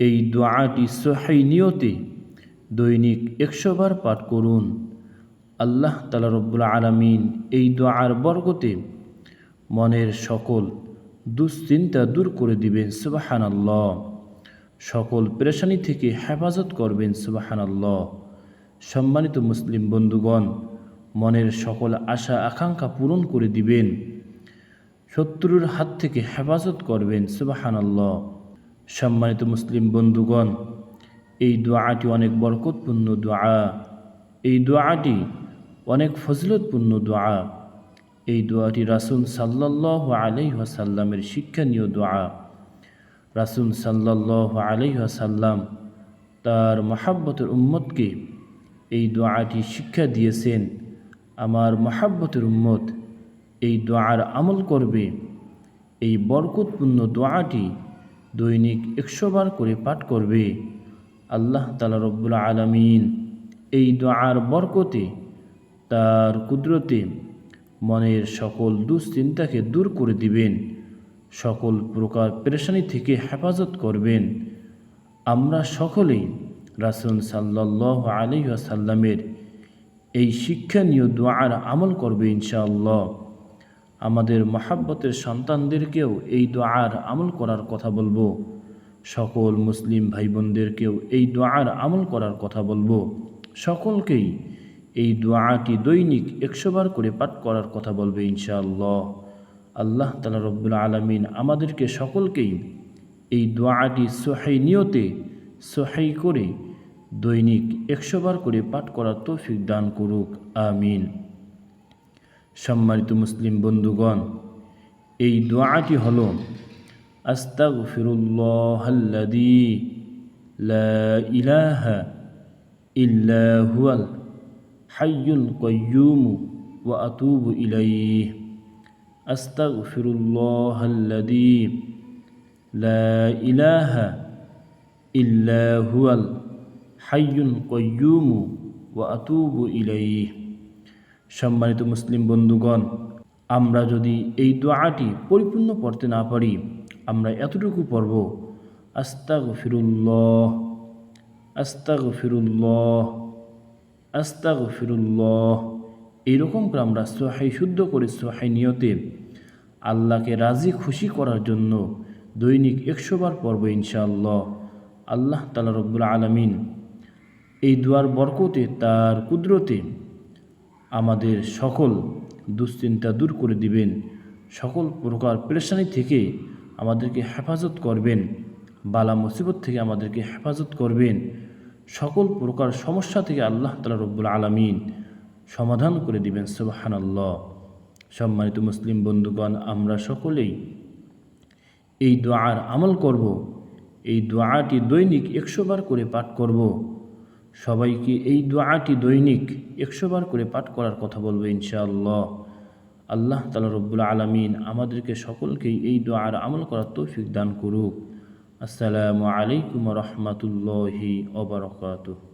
এই দোয়াটি সহাই নিয়তে দৈনিক একশো বার পাঠ করুন। আল্লাহ তালা রব্বুল আলমিন এই দোয়ার বর্গতে মনের সকল দুশ্চিন্তা দূর করে দিবেন সুবাহান আল্লাহ সকল পেরেশানি থেকে হেফাজত করবেন সুবাহান আল্লাহ সম্মানিত মুসলিম বন্ধুগণ, মনের সকল আশা, আকাঙ্ক্ষা পূরণ করে দিবেন। শত্রুর হাত থেকে হেফাজত করবেন সুবাহান আল্লাহ সম্মানিত মুসলিম বন্ধুগণ, এই দোয়াটি অনেক বরকতপূর্ণ দোয়া। এই দোয়াটি অনেক ফজলতপূর্ণ দোয়া। এই দোয়াটি রাসুল সাল্লাহ আলাইহাসাল্লামের শিক্ষণীয় দোয়া। রাসুল সাল্লাহ আলাইহাসাল্লাম তার মহাব্বতের উম্মতকে এই দোয়াটি শিক্ষা দিয়েছেন, আমার মহাব্বতের উম্মত এই দোয়ার আমল করবে। এই বরকতপূর্ণ দোয়াটি দৈনিক একশো বার করে পাঠ করবে। আল্লাহ তালা রব্বুল আলমিন এই দোয়ার বরকতে তার কুদরতে মনের সকল দুশ্চিন্তাকে দূর করে দিবেন। সকল প্রকার পেরেশানি থেকে হেফাজত করবেন। আমরা সকলেই রাসুল সাল্লাহ আলী আসাল্লামের এই শিক্ষণীয় দোয়ার আমল করবে ইনশাআল্লাহ। আমাদের মহাব্বতের সন্তানদেরকেও এই দোয়ার আমল করার কথা বলব। সকল মুসলিম ভাই বোনদেরকেও এই দোয়ার আমল করার কথা বলব। সকলকেই এই দোয়াটি দৈনিক একশোবার করে পাঠ করার কথা বলবে ইনশাআল্লাহ। আল্লাহ তালা রব্বুল আলমিন আমাদেরকে সকলকেই এই দোয়াটি সোহাই নিয়তে সোহাই করে দৈনিক একশোবার করে পাঠ করার তৌফিক দান করুক। আমিন। সম্মানিত মুসলিম বন্ধুগণ এই দোয়াটি হল আস্তাগফিরুল্লাহাল্লাযী লা ইলাহা ইল্লা হুয়াল হাইয়ুল কাইয়্যুম ওয়া আতুবু ইলাইহি আস্তাগফিরুল্লাহাল্লাযী লা ইলাহা ইল্লা হুয়াল হাইয়ুল কাইয়্যুম ওয়া আতুবু ইলাইহি সম্মানিত মুসলিম বন্ধুগণ, আমরা যদি এই দোয়াটি পরিপূর্ণ পড়তে না পারি, আমরা এতটুকু পড়ব আস্তাগ ফিরুল্লাহ আস্তাগ ফিরুল্লাহ আস্তাগ ফিরুল্লাহ এইরকম করে আমরা সোহাই শুদ্ধ করে সোহাই নিয়তে আল্লাহকে রাজি, খুশি করার জন্য দৈনিক একশো বার পড়ব ইনশাআল্লাহ। আল্লাহ তালা রব্বুল আলমিন এই দুয়ার বরকতে, তার কুদরতে আমাদের সকল দুশ্চিন্তা দূর করে দিবেন। সকল প্রকার পেরেশানি থেকে আমাদেরকে হেফাজত করবেন। বালা মুসিবত থেকে আমাদেরকে হেফাজত করবেন। সকল প্রকার সমস্যা থেকে আল্লাহ তালা রব্বুল আলমিন সমাধান করে দিবেন সুবাহান আল্লাহ সম্মানিত মুসলিম বন্ধুগণ, আমরা সকলেই এই দোয়ার আমল করব। এই দোয়াটি দৈনিক একশো বার করে পাঠ করব। সবাইকে এই দোয়াটি দৈনিক একশোবার করে পাঠ করার কথা বলব ইনশাআল্লাহ। আল্লাহ তালা রব্বুল আলমিন আমাদেরকে সকলকেই এই দোয়ার আমল করার তৌফিক দান করুক। আসসালামু আলাইকুম রহমতুল্লাহি ওবরকাতুহ